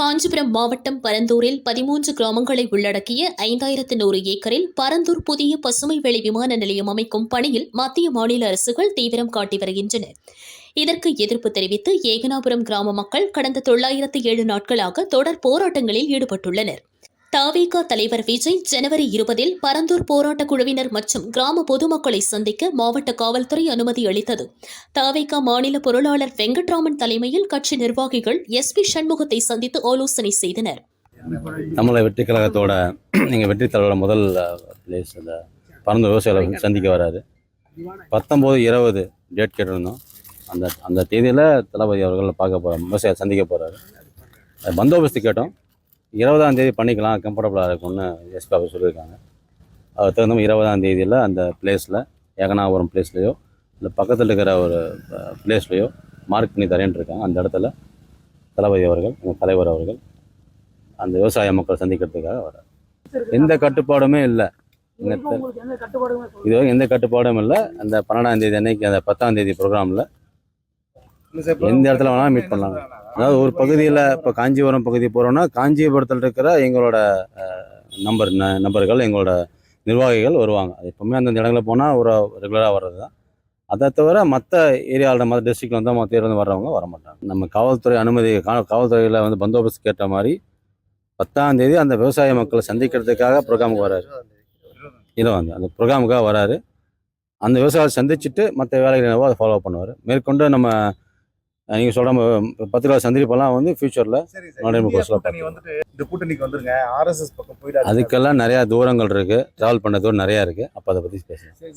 காஞ்சிபுரம் மாவட்டம் பரந்தூரில் பதிமூன்று கிராமங்களை உள்ளடக்கிய ஐந்தாயிரத்து நூறு ஏக்கரில் பரந்தூர் புதிய பசுமை வெளி விமான நிலையம் அமைக்கும் பணியில் மத்திய மாநில அரசுகள் தீவிரம் காட்டி வருகின்றன இதற்கு எதிர்ப்பு தெரிவித்து ஏகனாபுரம் கிராம மக்கள் கடந்த தொள்ளாயிரத்து ஏழு நாட்களாக தொடர் போராட்டங்களில் ஈடுபட்டுள்ளனர். தாவேகா தலைவர் விஜய் ஜனவரி இருபதில் பரந்தூர் போராட்டக் குழுவினர் மற்றும் கிராம பொதுமக்களை சந்திக்க மாவட்ட காவல்துறை அனுமதி அளித்தது. தவிக மாநில பொருளாளர் வெங்கட்ராமன் தலைமையில் கட்சி நிர்வாகிகள் எஸ் பி சண்முகத்தை சந்தித்து ஆலோசனை செய்தனர். தமிழக வெற்றி கழகத்தோட நீங்கள் வெற்றி தலைவரோட முதல் பிளேஸ் அந்த பறந்து விவசாயிகளை சந்திக்க வராது பத்தொம்போது இருபது டேட் கேட்டிருந்தோம். அந்த அந்த தேதியில் தளபதி அவர்கள் பார்க்க போகிறோம் விவசாயியை சந்திக்க போகிறாரு பந்தோபஸ்து கேட்டோம். இருபதாம் தேதி பண்ணிக்கலாம் கம்ஃபர்டபுளாக இருக்கும்னு எஸ்பி அவர் சொல்லியிருக்காங்க. அவர் தகுந்த மாதிரி இருபதாம் தேதியில் அந்த பிளேஸில் ஏகனாபுரம் பிளேஸ்லையோ இல்லை பக்கத்தில் இருக்கிற ஒரு பிளேஸ்லையோ மார்க் பண்ணி தரேன்ட்டு இருக்காங்க. அந்த இடத்துல தளபதி அவர்கள் எங்கள் தலைவர் அவர்கள் அந்த விவசாய மக்கள் சந்திக்கிறதுக்காக வரார் எந்த கட்டுப்பாடுமே இல்லை. உங்களுக்கு எந்த கட்டுப்பாடுமே சொல்லுங்க. இது வரைக்கும் எந்த கட்டுப்பாடும் இல்லை. அந்த பன்னெண்டாம் தேதி அன்னைக்கு அந்த பத்தாம் தேதி ப்ரோக்ராமில் எந்த இடத்துல வேணாலும் மீட் பண்ணலாம் அதாவது ஒரு பகுதியில் இப்போ காஞ்சிபுரம் பகுதி போகிறோன்னா காஞ்சிபுரத்தில் இருக்கிற எங்களோட நம்பர் நபர்கள் எங்களோட நிர்வாகிகள் வருவாங்க. அது எப்பவுமே அந்தந்த இடங்களில் போனால் ஒரு ரெகுலராக வர்றது தான் அதை தவிர மற்ற ஏரியாவில் மற்ற டிஸ்ட்ரிக்ட் வந்து மற்ற இருந்து வர்றவங்க வர மாட்டாங்க நம்ம காவல்துறை அனுமதி காவல்துறையில் வந்து பந்தோபஸ்து கேட்ட மாதிரி பத்தாம் தேதி அந்த விவசாய மக்களை சந்திக்கிறதுக்காக ப்ரோக்ராமுக்கு வராரு. இதை வந்து அந்த ப்ரோக்ராமுக்காக வராரு. அந்த விவசாயிகளை சந்திச்சுட்டு மற்ற வேலைகள் என்னவோ அதை ஃபாலோ பண்ணுவார். மேற்கொண்டு நம்ம நீங்கள் சொல்கிற பத்து ரூபா சந்திப்பெல்லாம் வந்து ஃபியூச்சரில் இந்திய கோர்ஸ்ல இந்த கூட்டணிக்கு வந்துருங்க. ஆர்எஸ்எஸ் பக்கம் போயிடாது அதுக்கெல்லாம் நிறையா தூரங்கள் இருக்குது ட்ராவல் பண்ண தூரம் நிறையா இருக்குது அப்போ அதை பற்றி பேசுகிறேன்